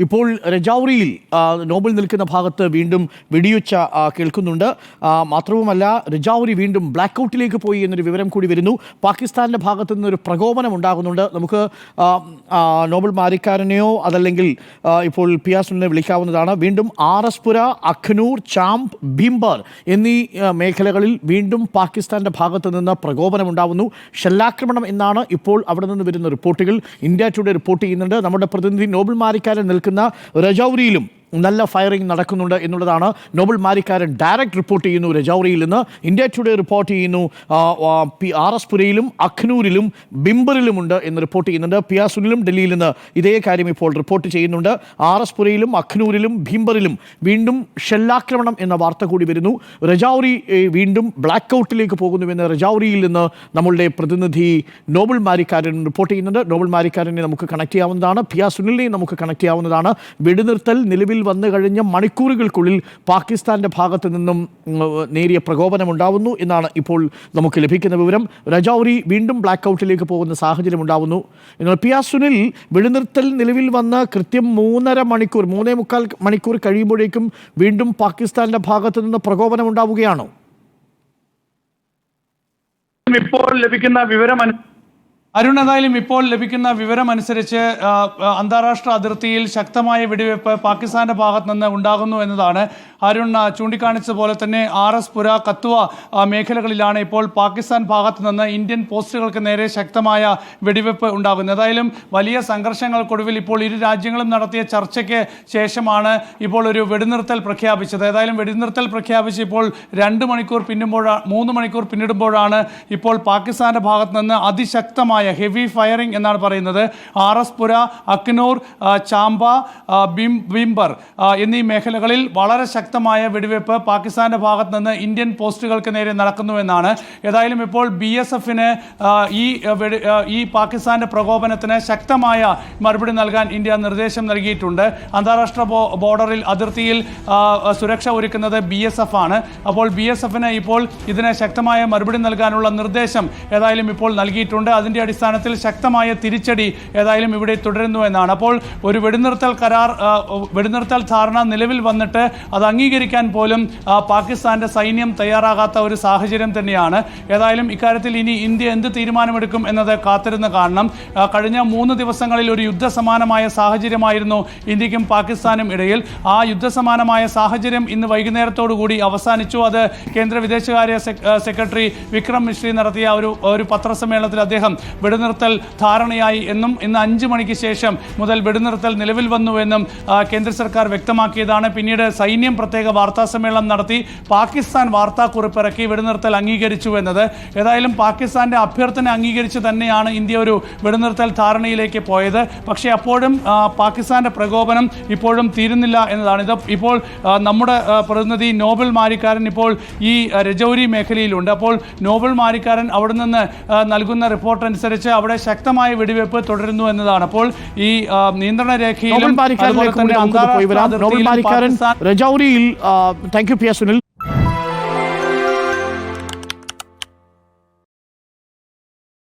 ഇപ്പോൾ രജൌറിയിൽ ആ, നോബൽ നിൽക്കുന്ന ഭാഗത്ത് വീണ്ടും വെടിയുച്ച കേൾക്കുന്നുണ്ട്. മാത്രവുമല്ല രജൌരി വീണ്ടും ബ്ലാക്ക് ഔട്ടിലേക്ക് പോയി എന്നൊരു വിവരം കൂടി വരുന്നു. പാകിസ്ഥാനിന്റെ ഭാഗത്തു നിന്നൊരു പ്രകോപനം ഉണ്ടാകുന്നുണ്ട്. നമുക്ക് നോബൽ മാരിക്കാരനെയോ അതല്ലെങ്കിൽ ഇപ്പോൾ പിയാസുനെ വിളിക്കാവുന്നതാണ്. വീണ്ടും ആർ എസ് പുര അഖ്നൂർ ചാമ്പ് ഭീംബർ എന്നീ മേഖലകളിൽ വീണ്ടും പാകിസ്ഥാന്റെ ഭാഗത്ത് നിന്ന് പ്രകോപനം ഉണ്ടാകുന്നു ഷെല്ലാക്രമണം എന്നാണ് ഇപ്പോൾ അവിടെ നിന്ന് വരുന്ന റിപ്പോർട്ടുകൾ. ഇന്ത്യ ടുഡേ റിപ്പോർട്ട് ചെയ്യുന്നുണ്ട്. നമ്മുടെ പ്രതിനിധി നോബൽ മാരിക്കാരൻ നിൽക്കുന്ന രജൌരിയിലും നല്ല ഫയറിംഗ് നടക്കുന്നുണ്ട് എന്നുള്ളതാണ് നോബൽ മാരിക്കാരൻ ഡയറക്റ്റ് റിപ്പോർട്ട് ചെയ്യുന്നു രജൌറിയിൽ നിന്ന്. ഇന്ത്യ ടുഡേ റിപ്പോർട്ട് ചെയ്യുന്നു. പി ആർ എസ് പുരയിലും അഖ്നൂരിലും ബിംബറിലുമുണ്ട് എന്ന് റിപ്പോർട്ട് ചെയ്യുന്നുണ്ട്. പിയാസുനിലും ഡൽഹിയിൽ നിന്ന് ഇതേ കാര്യം ഇപ്പോൾ റിപ്പോർട്ട് ചെയ്യുന്നുണ്ട്. ആർ എസ് പുരയിലും അഖ്നൂരിലും ഭീംബറിലും വീണ്ടും ഷെല്ലാക്രമണം എന്ന വാർത്ത കൂടി വരുന്നു. രജൌറി വീണ്ടും ബ്ലാക്ക് ഔട്ടിലേക്ക് പോകുന്നുവെന്ന് രജൌറിയിൽ നിന്ന് നമ്മളുടെ പ്രതിനിധി നോബൽ മാരിക്കാരൻ റിപ്പോർട്ട് ചെയ്യുന്നുണ്ട്. നോബൽ മാരിക്കാരനെ നമുക്ക് കണക്ട് ചെയ്യാവുന്നതാണ്. പിയ സുനിലിനെയും നമുക്ക് കണക്ട് ചെയ്യാവുന്നതാണ്. വെടിനിർത്തൽ നിലവിൽ വന്നു കഴിഞ്ഞ മണിക്കൂറുകൾക്കുള്ളിൽ പാകിസ്ഥാന്റെ ഭാഗത്ത് നിന്നും നേരിയ പ്രകോപനമുണ്ടാവുന്നു എന്നാണ് ഇപ്പോൾ നമുക്ക് ലഭിക്കുന്ന വിവരം. രജൌരി വീണ്ടും ബ്ലാക്ക് ഔട്ടിലേക്ക് പോകുന്ന സാഹചര്യം ഉണ്ടാവുന്നു. എന്നാൽ പിയാസുനിൽ വെടിനിർത്തൽ നിലവിൽ വന്ന കൃത്യം മൂന്നര മണിക്കൂർ മൂന്നേ മുക്കാൽ മണിക്കൂർ കഴിയുമ്പോഴേക്കും വീണ്ടും പാകിസ്ഥാന്റെ ഭാഗത്ത് നിന്ന് പ്രകോപനം ഉണ്ടാവുകയാണോ. ഇപ്പോൾ ലഭിക്കുന്ന വിവരം അരുൺ ഏതായാലും ഇപ്പോൾ ലഭിക്കുന്ന വിവരമനുസരിച്ച് അന്താരാഷ്ട്ര അതിർത്തിയിൽ ശക്തമായ വെടിവെപ്പ് പാകിസ്ഥാന്റെ ഭാഗത്ത് നിന്ന് ഉണ്ടാകുന്നു എന്നതാണ്. അരുൺ ചൂണ്ടിക്കാണിച്ചതുപോലെ ചൂണ്ടിക്കാണിച്ച പോലെ തന്നെ ആർ എസ് പുര കത്തുവ മേഖലകളിലാണ് ഇപ്പോൾ പാകിസ്ഥാൻ ഭാഗത്ത് നിന്ന് ഇന്ത്യൻ പോസ്റ്റുകൾക്ക് നേരെ ശക്തമായ വെടിവെപ്പ് ഉണ്ടാകുന്നത്. ഏതായാലും വലിയ സംഘർഷങ്ങൾക്കൊടുവിൽ ഇപ്പോൾ ഇരു രാജ്യങ്ങളും നടത്തിയ ചർച്ചയ്ക്ക് ശേഷമാണ് ഇപ്പോൾ ഒരു വെടിനിർത്തൽ പ്രഖ്യാപിച്ചത്. ഏതായാലും വെടിനിർത്തൽ പ്രഖ്യാപിച്ച് ഇപ്പോൾ രണ്ട് മണിക്കൂർ പിന്നുമ്പോഴാണ് മൂന്ന് മണിക്കൂർ പിന്നിടുമ്പോഴാണ് ഇപ്പോൾ പാകിസ്ഥാന്റെ ഭാഗത്ത് നിന്ന് അതിശക്തമായ ഹെവി ഫയറിംഗ് എന്നാണ് പറയുന്നത്. ആർ എസ് പുര അക്നൂർ ചാമ്പ ബിം ബിംബർ എന്നീ മേഖലകളിൽ വളരെ ശക്തമായ വെടിവെപ്പ് പാകിസ്ഥാന്റെ ഭാഗത്ത് നിന്ന് ഇന്ത്യൻ പോസ്റ്റുകൾക്ക് നേരെ നടക്കുന്നുവെന്നാണ് ഏതായാലും ഇപ്പോൾ ബി എസ് എഫിന് ഈ വെടി- ഈ പാകിസ്ഥാന്റെ പ്രകോപനത്തിന് ശക്തമായ മറുപടി നൽകാൻ ഇന്ത്യ നിർദ്ദേശം നൽകിയിട്ടുണ്ട്. അന്താരാഷ്ട്ര ബോർഡറിൽ അതിർത്തിയിൽ സുരക്ഷ ഒരുക്കുന്നത് ബി എസ് എഫ് ആണ് അപ്പോൾ ബി എസ് എഫിന് ഇപ്പോൾ ഇതിന് ശക്തമായ മറുപടി നൽകാനുള്ള നിർദ്ദേശം ഏതായാലും ഇപ്പോൾ നൽകിയിട്ടുണ്ട്. അതിന്റെ അടിസ്ഥാനത്തിൽ ശക്തമായ തിരിച്ചടി ഏതായാലും ഇവിടെ തുടരുന്നു എന്നാണ്. അപ്പോൾ ഒരു വെടിനിർത്തൽ കരാർ വെടിനിർത്തൽ ധാരണ നിലവിൽ വന്നിട്ട് അത് അംഗീകരിക്കാൻ പോലും പാകിസ്ഥാന്റെ സൈന്യം തയ്യാറാകാത്ത ഒരു സാഹചര്യം തന്നെയാണ്. ഏതായാലും ഇക്കാര്യത്തിൽ ഇനി ഇന്ത്യ എന്ത് തീരുമാനമെടുക്കും എന്നത് കാത്തിരുന്ന് കാണണം. കഴിഞ്ഞ മൂന്ന് ദിവസങ്ങളിൽ ഒരു യുദ്ധസമാനമായ സാഹചര്യമായിരുന്നു ഇന്ത്യക്കും പാകിസ്ഥാനും ഇടയിൽ. ആ യുദ്ധസമാനമായ സാഹചര്യം ഇന്ന് വൈകുന്നേരത്തോടുകൂടി അവസാനിച്ചു. അത് കേന്ദ്ര വിദേശകാര്യ സെക്രട്ടറി വിക്രം മിശ്രി നടത്തിയ ഒരു ഒരു പത്രസമ്മേളനത്തിൽ അദ്ദേഹം വെടിനിർത്തൽ ധാരണയായി എന്നും ഇന്ന് അഞ്ച് മണിക്ക് ശേഷം മുതൽ വെടിനിർത്തൽ നിലവിൽ വന്നുവെന്നും കേന്ദ്ര സർക്കാർ വ്യക്തമാക്കിയതാണ്. പിന്നീട് സൈന്യം പ്രത്യേക വാർത്താ സമ്മേളനം നടത്തി പാകിസ്ഥാൻ വാർത്താക്കുറിപ്പിറക്കി വെടിനിർത്തൽ അംഗീകരിച്ചു എന്നത്. ഏതായാലും പാകിസ്ഥാന്റെ അഭ്യർത്ഥന അംഗീകരിച്ച് തന്നെയാണ് ഇന്ത്യ ഒരു വെടിനിർത്തൽ ധാരണയിലേക്ക് പോയത്. പക്ഷേ അപ്പോഴും പാകിസ്ഥാന്റെ പ്രകോപനം ഇപ്പോഴും തീരുന്നില്ല എന്നതാണ്. ഇത് ഇപ്പോൾ നമ്മുടെ പ്രതിനിധി നോബൽ മാരിക്കാരൻ ഇപ്പോൾ ഈ രജൌരി മേഖലയിലുണ്ട്. അപ്പോൾ നോബൽ മാരിക്കാരൻ അവിടെ നിന്ന് നൽകുന്ന റിപ്പോർട്ട് അനുസരിച്ച് അവിടെ ശക്തമായ വെടിവെപ്പ് തുടരുന്നു എന്നതാണ്. അപ്പോൾ ഈ നിയന്ത്രണ രേഖയിലും അതുപോലെ തന്നെ അന്താരാഷ്ട്ര thank you P S Sunil.